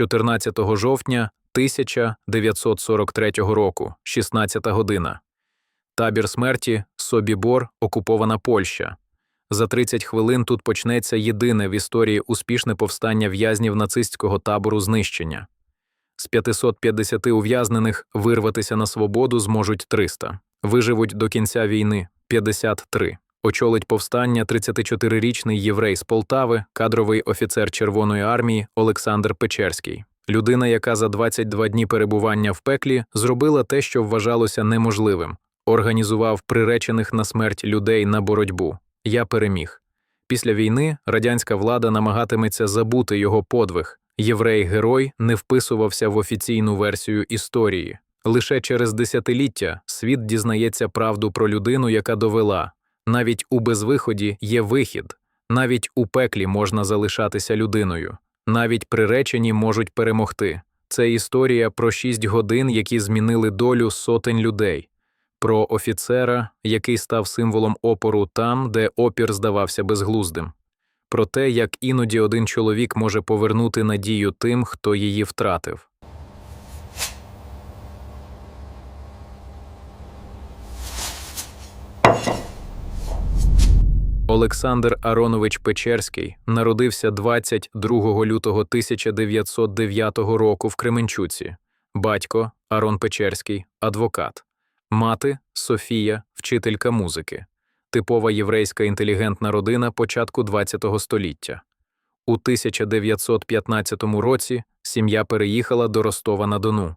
14 жовтня 1943 року, 16 година. Табір смерті Собібор, окупована Польща. За 30 хвилин тут почнеться єдине в історії успішне повстання в'язнів нацистського табору знищення. З 550 ув'язнених вирватися на свободу зможуть 300. Виживуть до кінця війни 53. Очолить повстання 34-річний єврей з Полтави, кадровий офіцер Червоної армії Олександр Печерський. Людина, яка за 22 дні перебування в пеклі зробила те, що вважалося неможливим, організував приречених на смерть людей на боротьбу. Я переміг. Після війни радянська влада намагатиметься забути його подвиг. Єврей-герой не вписувався в офіційну версію історії. Лише через десятиліття світ дізнається правду про людину, яка довела навіть у безвиході є вихід, навіть у пеклі можна залишатися людиною, навіть приречені можуть перемогти. Це історія про шість годин, які змінили долю сотень людей, про офіцера, який став символом опору там, де опір здавався безглуздим, про те, як іноді один чоловік може повернути надію тим, хто її втратив. Олександр Аронович Печерський народився 22 лютого 1909 року в Кременчуці. Батько Арон Печерський, адвокат. Мати Софія, вчителька музики. Типова єврейська інтелігентна родина початку ХХ століття. У 1915 році сім'я переїхала до Ростова на Дону.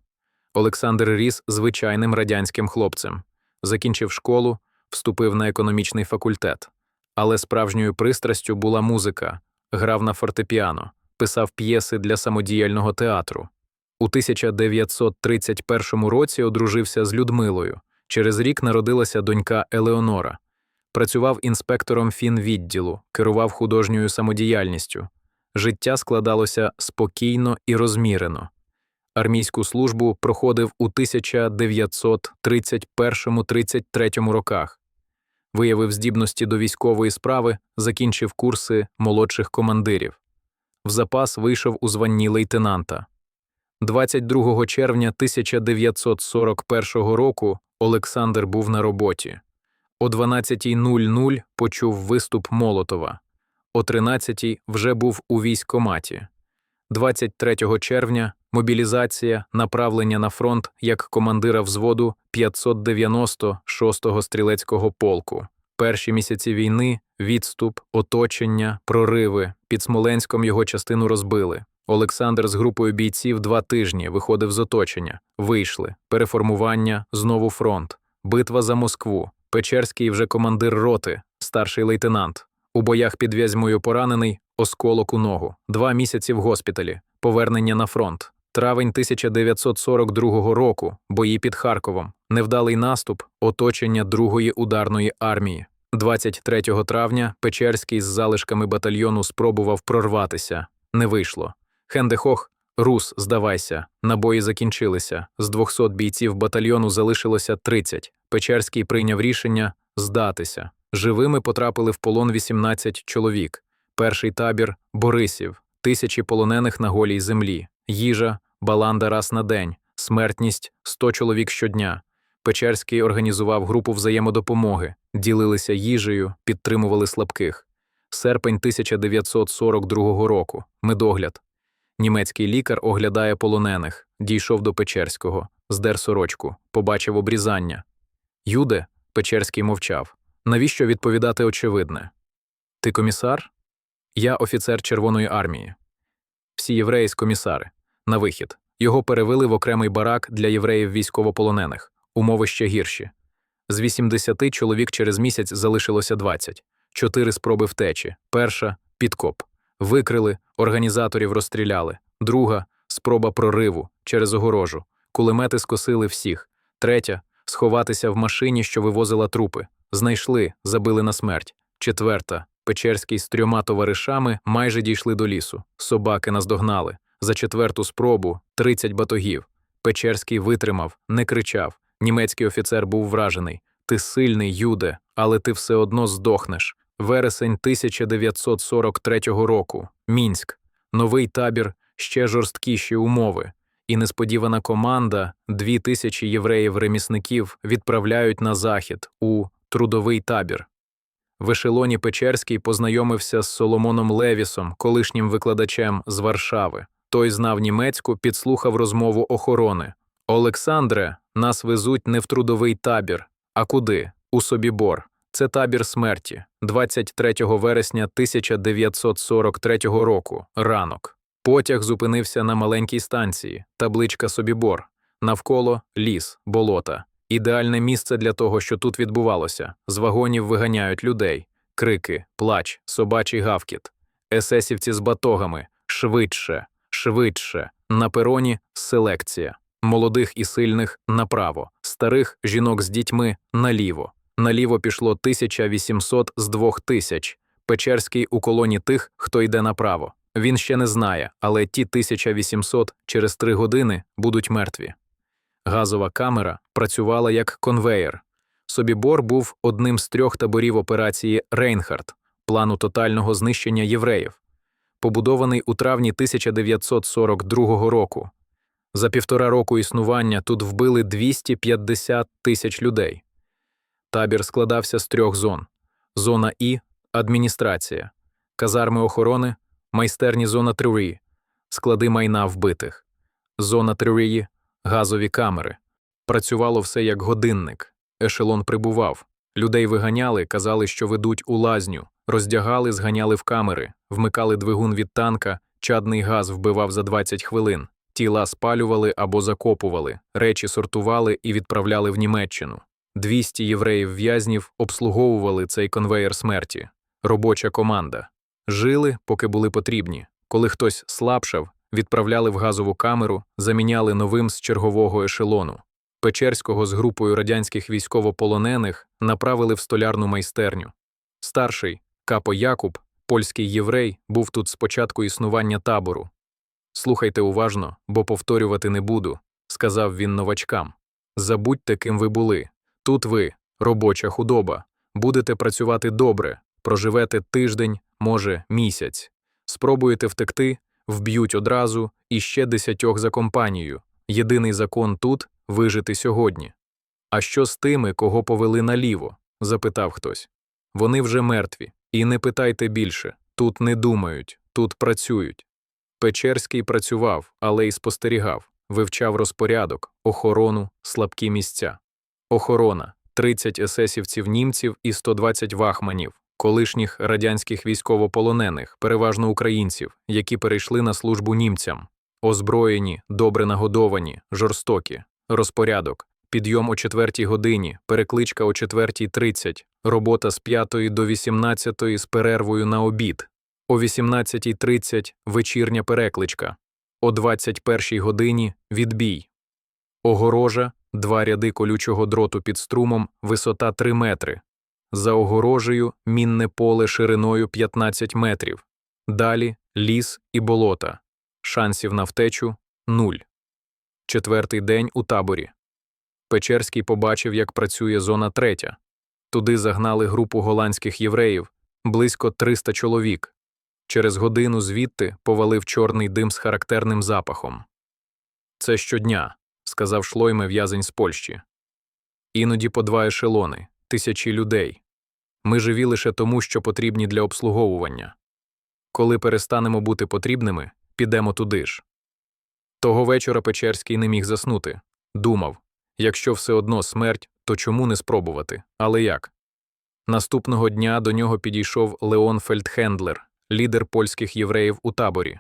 Олександр ріс звичайним радянським хлопцем. Закінчив школу, вступив на економічний факультет. Але справжньою пристрастю була музика, грав на фортепіано, писав п'єси для самодіяльного театру. У 1931 році одружився з Людмилою. Через рік народилася донька Елеонора. Працював інспектором фінвідділу, керував художньою самодіяльністю. Життя складалося спокійно і розмірено. Армійську службу проходив у 1931-33 роках виявив здібності до військової справи, закінчив курси молодших командирів. В запас вийшов у званні лейтенанта. 22 червня 1941 року Олександр був на роботі. О 12.00 почув виступ Молотова. О 13.00 вже був у військкоматі. 23 червня мобілізація, направлення на фронт як командира взводу 596-го стрілецького полку. Перші місяці війни відступ, оточення, прориви. Під Смоленськом його частину розбили. Олександр з групою бійців два тижні виходив з оточення, вийшли, переформування, знову фронт, битва за Москву. Печерський вже командир роти, старший лейтенант. У боях під Вязьмою поранений, осколок у ногу, два місяці в госпіталі, повернення на фронт. Травень 1942 року, бої під Харковом, невдалий наступ, оточення Другої ударної армії. 23 травня Печерський з залишками батальйону спробував прорватися. Не вийшло. Хендехох, Рус, здавайся, набої закінчилися. З 200 бійців батальйону залишилося 30. Печерський прийняв рішення здатися. Живими потрапили в полон 18 чоловік. Перший табір Борисів, тисячі полонених на голій землі, їжа, баланда раз на день, смертність 100 чоловік щодня. Печерський організував групу взаємодопомоги, ділилися їжею, підтримували слабких. Серпень 1942 року. Медогляд. Німецький лікар оглядає полонених, дійшов до Печерського, здер сорочку, побачив обрізання. Юде, Печерський мовчав. Навіщо відповідати очевидне? Ти комісар? Я офіцер Червоної армії. Всі євреї з комісари. На вихід. Його перевели в окремий барак для євреїв військовополонених. Умови ще гірші. З 80 чоловік через місяць залишилося 20. Чотири спроби втечі. Перша підкоп. Викрили, організаторів розстріляли. Друга спроба прориву через огорожу. Кулемети скосили всіх. Третя сховатися в машині, що вивозила трупи. Знайшли, забили на смерть. Четверта Печерський з трьома товаришами майже дійшли до лісу. Собаки наздогнали. За четверту спробу 30 батогів. Печерський витримав, не кричав. Німецький офіцер був вражений. Ти сильний, Юде, але ти все одно здохнеш. Вересень 1943 року. Мінськ. Новий табір ще жорсткіші умови, і несподівана команда дві тисячі євреїв-ремісників відправляють на захід у трудовий табір. В ешелоні Печерський познайомився з Соломоном Левісом, колишнім викладачем з Варшави. Той знав німецьку, підслухав розмову охорони. Олександре, нас везуть не в трудовий табір, а куди? У Собібор. Це табір смерті, 23 вересня 1943 року, ранок. Потяг зупинився на маленькій станції, табличка Собібор, навколо ліс, болота. Ідеальне місце для того, що тут відбувалося. З вагонів виганяють людей, крики, плач, собачий гавкіт. Есесівці з батогами швидше, швидше. На пероні селекція. Молодих і сильних направо, старих жінок з дітьми наліво. Наліво пішло 1800 з 2000. Печерський у колоні тих, хто йде направо. Він ще не знає, але ті 1800 через три години будуть мертві. Газова камера працювала як конвеєр. Собібор був одним з трьох таборів операції Рейнхард, плану тотального знищення євреїв, побудований у травні 1942 року. За півтора року існування тут вбили 250 тисяч людей. Табір складався з трьох зон: зона І адміністрація, казарми охорони, майстерні зона 3, склади майна вбитих, зона 3 газові камери. Працювало все як годинник. Ешелон прибував. Людей виганяли, казали, що ведуть у лазню, роздягали, зганяли в камери, вмикали двигун від танка, чадний газ вбивав за 20 хвилин, тіла спалювали або закопували, речі сортували і відправляли в Німеччину. 200 євреїв-в'язнів обслуговували цей конвеєр смерті. Робоча команда. Жили, поки були потрібні. Коли хтось слабшав, відправляли в газову камеру, заміняли новим з чергового ешелону. Печерського з групою радянських військовополонених направили в столярну майстерню. Старший Капо Якуб, польський єврей, був тут з початку існування табору. Слухайте уважно, бо повторювати не буду, сказав він новачкам. Забудьте, ким ви були. Тут ви, робоча худоба, будете працювати добре, проживете тиждень, може, місяць. Спробуєте втекти, вб'ють одразу і ще десятьох за компанію. Єдиний закон тут вижити сьогодні. А що з тими, кого повели наліво? запитав хтось. Вони вже мертві. І не питайте більше тут не думають, тут працюють. Печерський працював, але й спостерігав, вивчав розпорядок, охорону, слабкі місця. Охорона 30 есесівців німців і 120 вахманів, колишніх радянських військовополонених, переважно українців, які перейшли на службу німцям, озброєні, добре нагодовані, жорстокі, розпорядок, підйом о 4 годині, перекличка о 4.30, робота з 5 до 18 з перервою на обід, о 18.30 вечірня перекличка, о 21 годині відбій. Огорожа, два ряди колючого дроту під струмом, висота 3 метри. За огорожею мінне поле шириною 15 метрів. Далі ліс і болота. Шансів на втечу нуль. Четвертий день у таборі. Печерський побачив, як працює зона третя. Туди загнали групу голландських євреїв, близько 300 чоловік. Через годину звідти повалив чорний дим з характерним запахом. Це щодня, сказав шлойме в'язень з Польщі. Іноді по два ешелони, тисячі людей. Ми живі лише тому, що потрібні для обслуговування. Коли перестанемо бути потрібними, підемо туди ж. Того вечора Печерський не міг заснути. Думав якщо все одно смерть, то чому не спробувати? Але як? Наступного дня до нього підійшов Леон Фельдхендлер, лідер польських євреїв у таборі.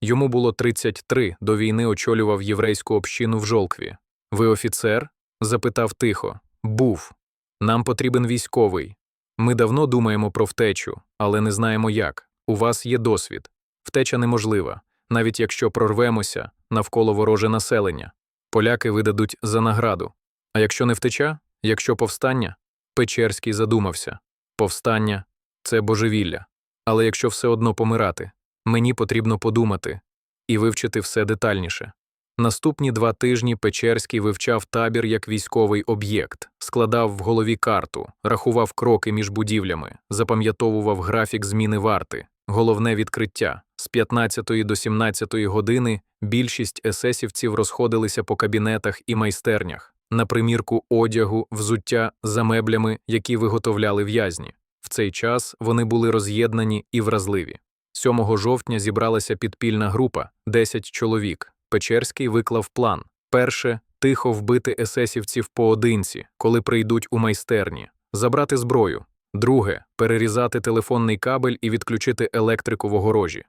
Йому було 33, до війни очолював єврейську общину в Жолкві. Ви офіцер? запитав тихо. Був. Нам потрібен військовий. Ми давно думаємо про втечу, але не знаємо як. У вас є досвід. Втеча неможлива, навіть якщо прорвемося навколо вороже населення. Поляки видадуть за награду. А якщо не втеча, якщо повстання, Печерський задумався повстання це божевілля. Але якщо все одно помирати, мені потрібно подумати і вивчити все детальніше. Наступні два тижні Печерський вивчав табір як військовий об'єкт, складав в голові карту, рахував кроки між будівлями, запам'ятовував графік зміни варти, Головне відкриття. З 15 до 17 години більшість есесівців розходилися по кабінетах і майстернях, на примірку одягу, взуття за меблями, які виготовляли в'язні. В цей час вони були роз'єднані і вразливі. 7 жовтня зібралася підпільна група 10 чоловік. Печерський виклав план. Перше тихо вбити есесівців поодинці, коли прийдуть у майстерні, забрати зброю. Друге перерізати телефонний кабель і відключити електрику в огорожі.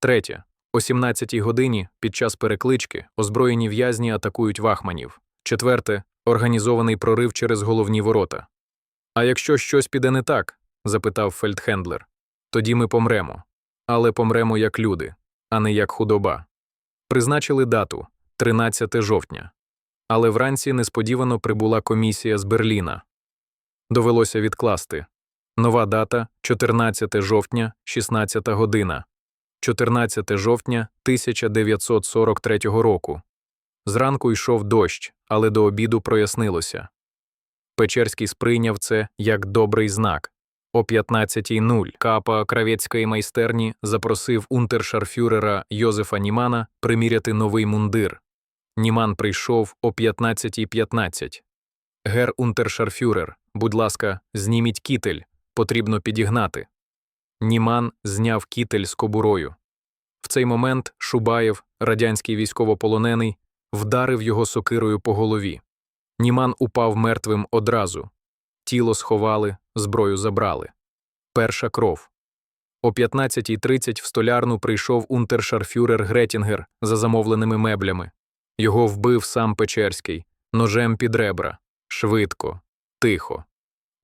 Третє о 17-й годині під час переклички озброєні в'язні атакують вахманів. Четверте організований прорив через головні ворота. А якщо щось піде не так? запитав фельдхендлер. Тоді ми помремо. Але помремо як люди, а не як худоба. Призначили дату 13 жовтня. Але вранці несподівано прибула комісія з Берліна. Довелося відкласти. Нова дата 14 жовтня, 16 година. 14 жовтня 1943 року. Зранку йшов дощ, але до обіду прояснилося. Печерський сприйняв це як добрий знак. О 15.00 капа кравецької майстерні запросив унтершарфюрера Йозефа Німана приміряти новий мундир. Німан прийшов о 15.15. .15. Гер унтершарфюрер, будь ласка, зніміть кітель, потрібно підігнати. Німан зняв кітель з кобурою. В цей момент Шубаєв, радянський військовополонений, вдарив його сокирою по голові. Німан упав мертвим одразу. Тіло сховали, зброю забрали. Перша кров. О 15.30 в столярну прийшов унтершарфюрер Гретінгер за замовленими меблями. Його вбив сам Печерський, ножем під ребра. Швидко, тихо.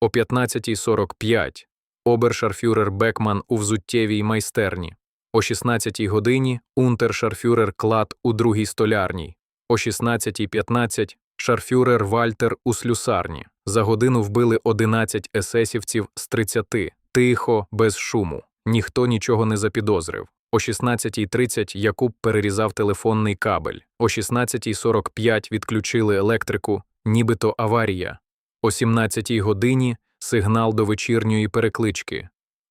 О 15.45 обершарфюрер Бекман у взуттєвій майстерні. О 16-й годині унтершарфюрер Клад у другій столярній. О 16.15 шарфюрер Вальтер у слюсарні. За годину вбили 11 есесівців з 30. Тихо, без шуму. Ніхто нічого не запідозрив. О 16.30 Якуб перерізав телефонний кабель. О 16.45 відключили електрику, нібито аварія. О 17-й годині сигнал до вечірньої переклички.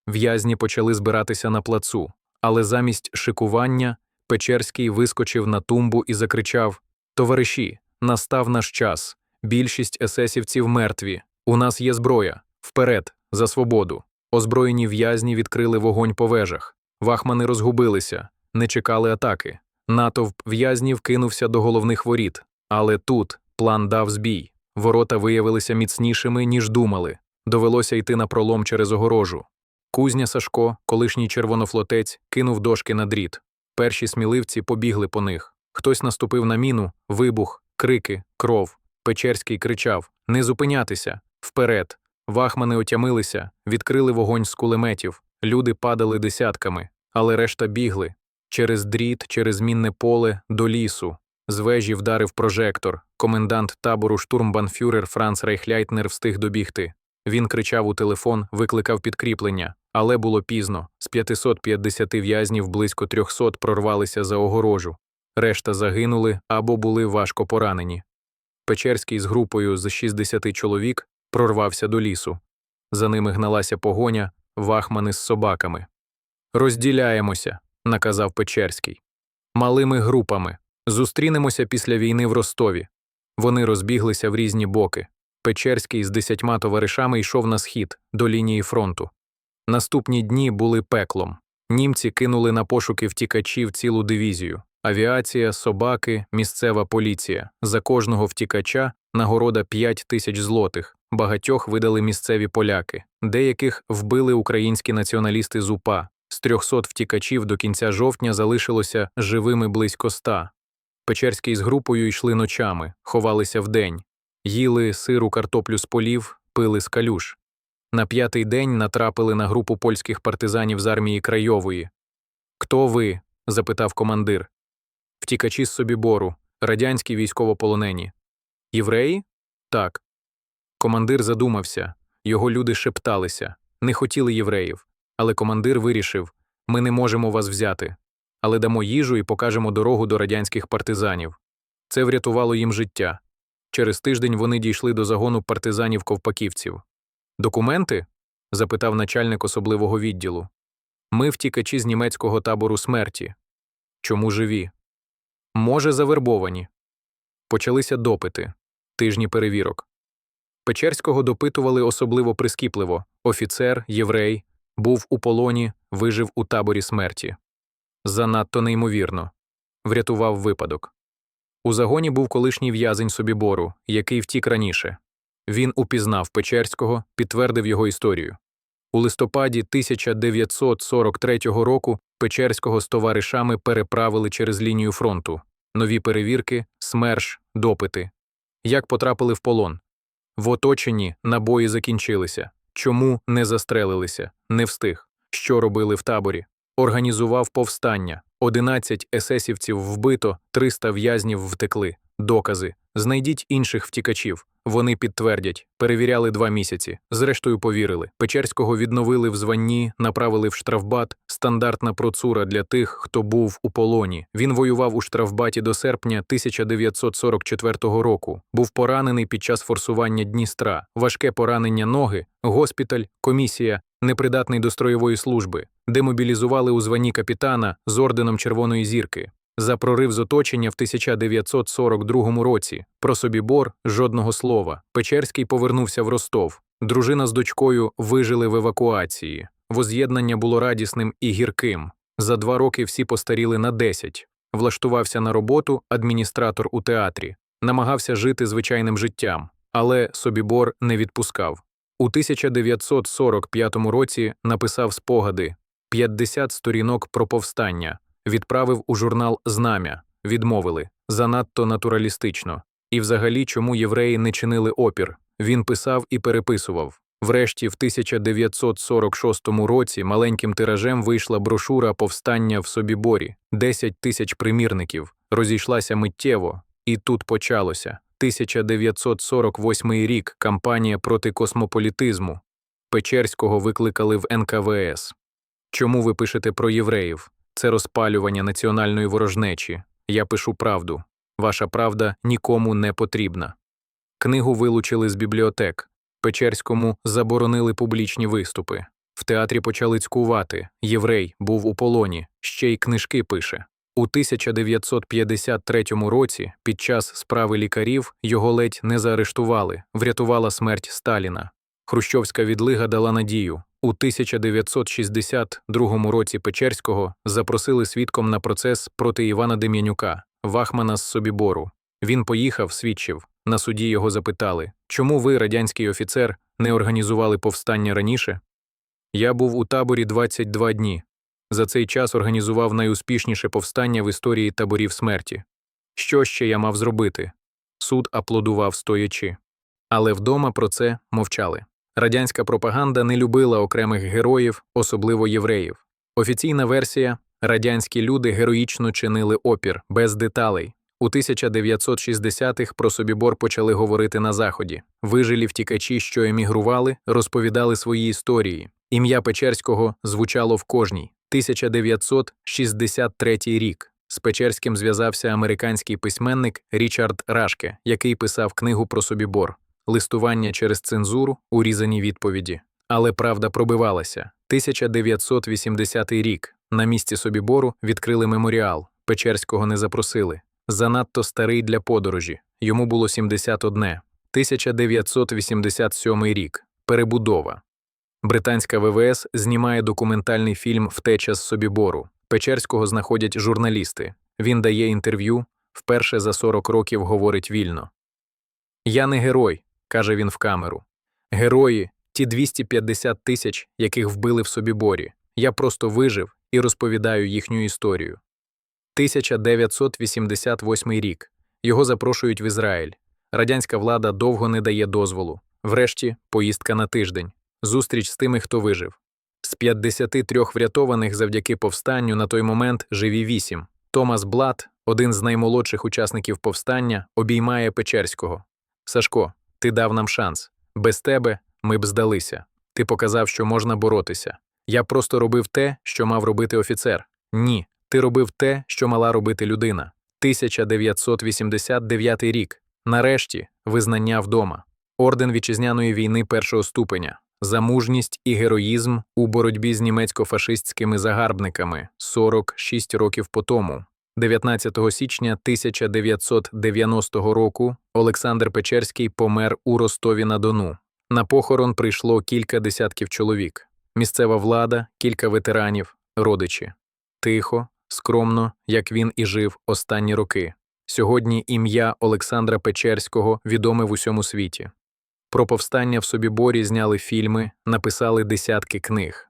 В'язні почали збиратися на плацу, але замість шикування Печерський вискочив на тумбу і закричав Товариші, настав наш час. Більшість есесівців мертві. У нас є зброя. Вперед, за свободу. Озброєні в'язні відкрили вогонь по вежах. Вахмани розгубилися, не чекали атаки. Натовп в'язнів кинувся до головних воріт. Але тут план дав збій. Ворота виявилися міцнішими, ніж думали. Довелося йти на пролом через огорожу. Кузня Сашко, колишній червонофлотець, кинув дошки на дріт. Перші сміливці побігли по них. Хтось наступив на міну, вибух, крики, кров. Печерський кричав Не зупинятися! Вперед! Вахмани отямилися, відкрили вогонь з кулеметів. Люди падали десятками, але решта бігли. Через дріт, через мінне поле, до лісу. З вежі вдарив прожектор. Комендант табору штурмбанфюрер Франц Рейхляйтнер встиг добігти. Він кричав у телефон, викликав підкріплення, але було пізно. З 550 в'язнів близько 300 прорвалися за огорожу. Решта загинули або були важко поранені. Печерський з групою з 60 чоловік прорвався до лісу. За ними гналася погоня, вахмани з собаками. Розділяємося, наказав Печерський. Малими групами. Зустрінемося після війни в Ростові. Вони розбіглися в різні боки. Печерський з десятьма товаришами йшов на схід до лінії фронту. Наступні дні були пеклом. Німці кинули на пошуки втікачів цілу дивізію. Авіація, собаки, місцева поліція. За кожного втікача нагорода 5 тисяч злотих. Багатьох видали місцеві поляки, деяких вбили українські націоналісти з УПА. З 300 втікачів до кінця жовтня залишилося живими близько ста. Печерський з групою йшли ночами, ховалися вдень, їли сиру картоплю з полів, пили з калюш. На п'ятий день натрапили на групу польських партизанів з армії Крайової. Хто ви? запитав командир. Втікачі з Собібору, радянські військовополонені. Євреї? Так. Командир задумався, його люди шепталися, не хотіли євреїв. Але командир вирішив ми не можемо вас взяти, але дамо їжу і покажемо дорогу до радянських партизанів. Це врятувало їм життя. Через тиждень вони дійшли до загону партизанів ковпаківців. Документи? запитав начальник особливого відділу. Ми втікачі з німецького табору смерті. Чому живі? Може, завербовані. Почалися допити, тижні перевірок. Печерського допитували особливо прискіпливо офіцер, єврей, був у полоні, вижив у таборі смерті. Занадто неймовірно. Врятував випадок. У загоні був колишній в'язень Собібору, який втік раніше. Він упізнав Печерського, підтвердив його історію. У листопаді 1943 року Печерського з товаришами переправили через лінію фронту. Нові перевірки, смерш, допити. Як потрапили в полон? В оточенні набої закінчилися. Чому не застрелилися? Не встиг. Що робили в таборі? Організував повстання. 11 есесівців вбито, 300 в'язнів втекли. Докази. Знайдіть інших втікачів. Вони підтвердять, перевіряли два місяці. Зрештою, повірили. Печерського відновили в званні, направили в штрафбат. Стандартна процура для тих, хто був у полоні. Він воював у штрафбаті до серпня 1944 року. Був поранений під час форсування Дністра, важке поранення ноги, госпіталь, комісія, непридатний до строєвої служби. Демобілізували у званні капітана з орденом Червоної зірки. За прорив з оточення в 1942 році. Про Собібор жодного слова. Печерський повернувся в Ростов. Дружина з дочкою вижили в евакуації. Воз'єднання було радісним і гірким. За два роки всі постаріли на 10. Влаштувався на роботу адміністратор у театрі, намагався жити звичайним життям, але Собібор не відпускав. У 1945 році написав спогади 50 сторінок про повстання, відправив у журнал Знам'я, відмовили занадто натуралістично. І взагалі, чому євреї не чинили опір, він писав і переписував. Врешті, в 1946 році маленьким тиражем вийшла брошура Повстання в Собіборі, 10 тисяч примірників, розійшлася миттєво, і тут почалося. 1948 рік кампанія проти космополітизму. Печерського викликали в НКВС. Чому ви пишете про євреїв? Це розпалювання національної ворожнечі. Я пишу правду. Ваша правда нікому не потрібна. Книгу вилучили з бібліотек. Печерському заборонили публічні виступи. В театрі почали цькувати. Єврей був у полоні, ще й книжки пише. У 1953 році, під час справи лікарів, його ледь не заарештували, врятувала смерть Сталіна. Хрущовська відлига дала надію. У 1962 році Печерського запросили свідком на процес проти Івана Дем'янюка, Вахмана з Собібору. Він поїхав, свідчив. На суді його запитали, чому ви, радянський офіцер, не організували повстання раніше? Я був у таборі 22 дні. За цей час організував найуспішніше повстання в історії таборів смерті. Що ще я мав зробити? Суд аплодував стоячи. Але вдома про це мовчали. Радянська пропаганда не любила окремих героїв, особливо євреїв. Офіційна версія радянські люди героїчно чинили опір без деталей. У 1960-х про Собібор почали говорити на Заході. Вижилі втікачі, що емігрували, розповідали свої історії. Ім'я Печерського звучало в кожній. 1963 рік. З Печерським зв'язався американський письменник Річард Рашке, який писав книгу про Собібор листування через цензуру, урізані відповіді. Але правда пробивалася. 1980 рік. На місці Собібору відкрили меморіал. Печерського не запросили. Занадто старий для подорожі. Йому було 71. 1987 рік. Перебудова. Британська ВВС знімає документальний фільм Втеча з Собібору. Печерського знаходять журналісти. Він дає інтерв'ю, вперше за 40 років говорить вільно. Я не герой, каже він в камеру. Герої, ті 250 тисяч, яких вбили в Собіборі. Я просто вижив і розповідаю їхню історію. 1988 рік. Його запрошують в Ізраїль. Радянська влада довго не дає дозволу. Врешті, поїздка на тиждень. Зустріч з тими, хто вижив. З 53 врятованих завдяки повстанню на той момент живі вісім. Томас Блат, один з наймолодших учасників повстання, обіймає Печерського. Сашко, ти дав нам шанс. Без тебе ми б здалися. Ти показав, що можна боротися. Я просто робив те, що мав робити офіцер. Ні, ти робив те, що мала робити людина. 1989 рік. Нарешті визнання вдома. Орден вітчизняної війни першого ступеня. За мужність і героїзм у боротьбі з німецько-фашистськими загарбниками 46 років по тому. 19 січня 1990 року Олександр Печерський помер у Ростові-на-Дону. На похорон прийшло кілька десятків чоловік. Місцева влада, кілька ветеранів, родичі. Тихо, скромно, як він і жив останні роки. Сьогодні ім'я Олександра Печерського відоме в усьому світі. Про повстання в Собіборі зняли фільми, написали десятки книг.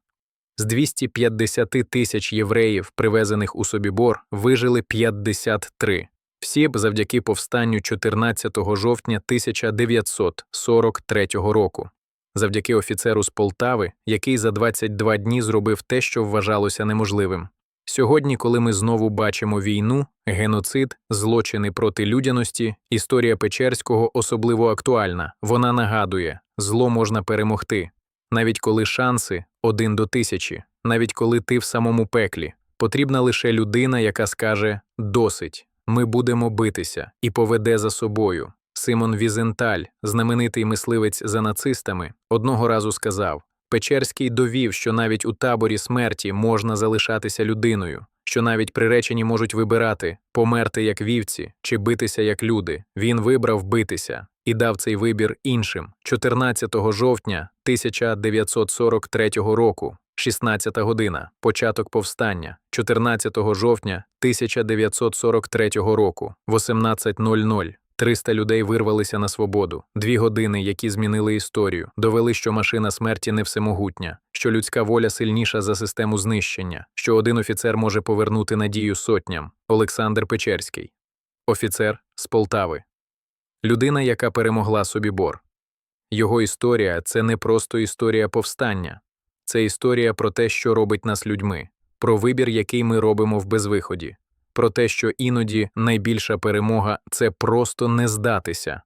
З 250 тисяч євреїв, привезених у Собібор, вижили 53. Всі б завдяки повстанню 14 жовтня 1943 року. Завдяки офіцеру з Полтави, який за 22 дні зробив те, що вважалося неможливим. Сьогодні, коли ми знову бачимо війну, геноцид, злочини проти людяності, історія Печерського особливо актуальна. Вона нагадує, зло можна перемогти. Навіть коли шанси один до тисячі, навіть коли ти в самому пеклі, потрібна лише людина, яка скаже досить, ми будемо битися і поведе за собою. Симон Візенталь, знаменитий мисливець за нацистами, одного разу сказав: Печерський довів, що навіть у таборі смерті можна залишатися людиною, що навіть приречені можуть вибирати померти як вівці чи битися як люди. Він вибрав битися і дав цей вибір іншим 14 жовтня 1943 року. 16 година, початок повстання, 14 жовтня 1943 року, 18.00. 300 людей вирвалися на свободу. Дві години, які змінили історію, довели, що машина смерті не всемогутня, що людська воля сильніша за систему знищення, що один офіцер може повернути надію сотням. Олександр Печерський, офіцер з Полтави, людина, яка перемогла Собібор. Його історія це не просто історія повстання, це історія про те, що робить нас людьми, про вибір, який ми робимо в безвиході про те, що іноді найбільша перемога це просто не здатися,